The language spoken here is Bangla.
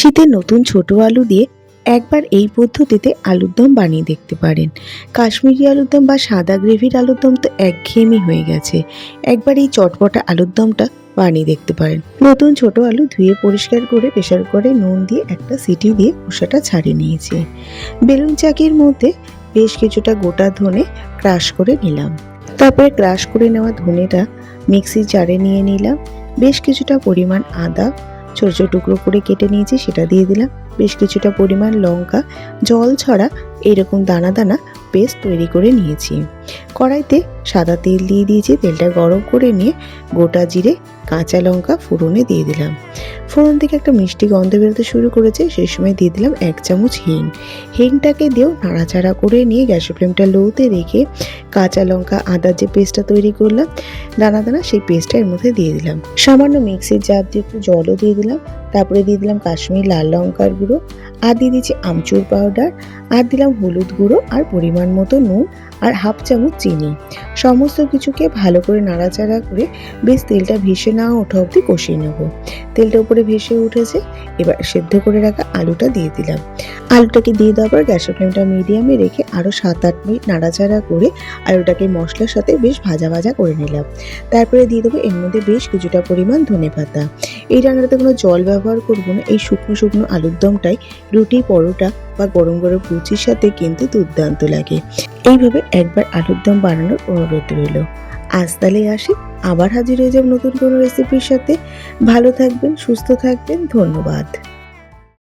শীতের নতুন ছোট আলু দিয়ে একবার এই পদ্ধতিতে আলুর দম বানিয়ে দেখতে পারেন। কাশ্মীরি আলুর দম বা সাদা গ্রেভির আলুর দম তো একঘেয়েমি হয়ে গেছে। একবার এই চটপটা আলুর দমটা বানিয়ে দেখতে পারেন। নতুন ছোট আলু ধুয়ে পরিষ্কার করে প্রেশার করে নুন দিয়ে একটা সিটি দিয়ে খোসাটা ছাড়িয়ে নিয়েছি। বেলুন চাকির মধ্যে বেশ কিছুটা গোটা ধনে ক্রাশ করে নিলাম। তারপরে ক্রাশ করে নেওয়া ধনেটা মিক্সি জারে নিয়ে নিলাম। বেশ কিছুটা পরিমাণ আদা ছোটো ছোটো টুকরো করে কেটে নিয়েছি, সেটা দিয়ে দিলাম। বেশ কিছুটা পরিমাণ লঙ্কা, জল ছড়া এরকম দানা দানা পেস্ট তৈরি করে নিয়েছি। কড়াইতে সাদা তেল দিয়ে দিয়েছি, তেলটা গরম করে নিয়ে গোটা জিরে কাঁচা লঙ্কা ফোড়নে দিয়ে দিলাম। ফোড়ন থেকে একটা মিষ্টি গন্ধ বেরোতে শুরু করেছে, সেই সময় দিয়ে দিলাম এক চামচ হিং। হিংটাকে দিয়েও নাড়াচাড়া করে নিয়ে গ্যাসের ফ্লেমটা লোতে রেখে কাঁচা লঙ্কা, আদার যে পেস্টটা তৈরি করলাম, দানা দানা সেই পেস্টটা এর মধ্যে দিয়ে দিলাম। সামান্য মিক্সির জার দিয়ে একটু জলও দিয়ে দিলাম। তারপরে দিয়ে দিলাম কাশ্মীর লাল লঙ্কার গুঁড়ো, আর দিয়ে দিচ্ছি আমচুর পাউডার আর দিলাম হলুদ গুঁড়ো আর পরিমাণ মতো নুন আর হাফ চামচ চিনি। সমস্ত কিছুকে ভালো করে নাড়াচাড়া করে বেশ তেলটা ভেসে না ওঠা অবধি কষিয়ে নেব। তেলটা উপরে ভেসে উঠেছে, এবার সেদ্ধ করে রাখা আলুটা দিয়ে দিলাম। আলুটাকে দিয়ে দেওয়ার পর গ্যাসের ফ্লেমটা মিডিয়ামে রেখে আরও সাত আট মিনিট নাড়াচাড়া করে আলুটাকে মশলার সাথে বেশ ভাজা ভাজা করে নিলাম। তারপরে দিয়ে দেবো এর মধ্যে বেশ কিছুটা পরিমাণ ধনে পাতা। এই রান্নাটাতে কোনো জল ব্যবহার করব না, এই শুকনো শুকনো আলুর দমটাই রুটি, পরোটা বা গরম গরম লুচির সাথে কিন্তু দুর্দান্ত লাগে। এইভাবে একবার আলুর দম বানানোর অনুরোধ রইল। আজ তাহলে আসি, আবার হাজির হয়ে যাব নতুন কোনো রেসিপির সাথে। ভালো থাকবেন, সুস্থ থাকবেন, ধন্যবাদ।